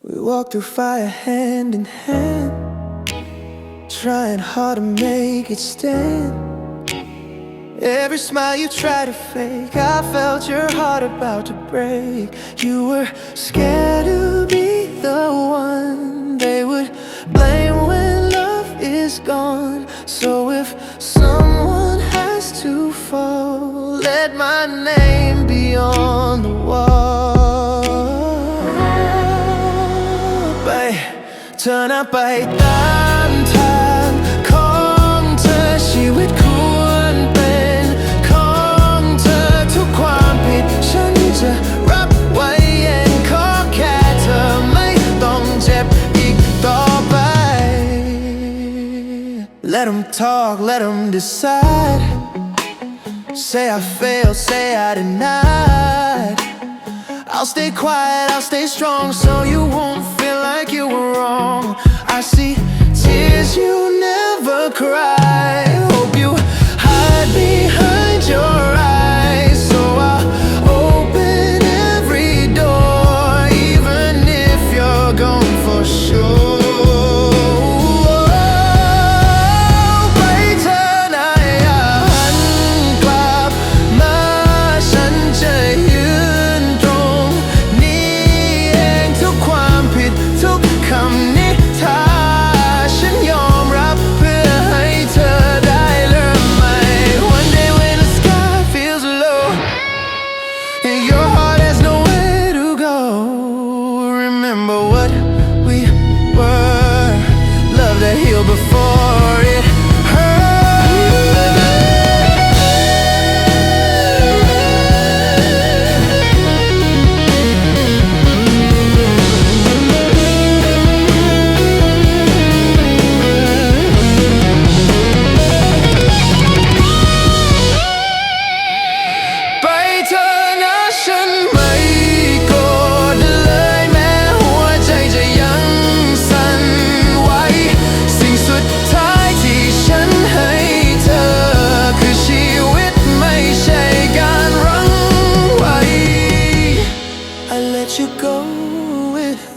We walk through fire hand in hand, trying hard to make it stand. Every smile you try to fake, I felt your heart about to break. You were scared to be the one they would blame when love is gone. So if เธอน่าไปตามทางของเธอชีวิตควรเป็นของเธอทุกความผิด ฉันจะรับไว้เองขอแค่เธอไม่ต้องเจ็บอีกต่อไป Let them talk, let them decide Say I failed, say I denied I'll stay quiet, I'll stay strong so you won't feel like you were wrong. I see tears you never cry. Hope you hide behind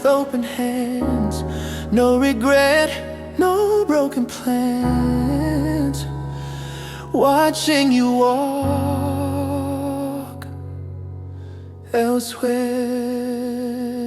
with open hands. No regret, no broken plans. Watching you walk elsewhere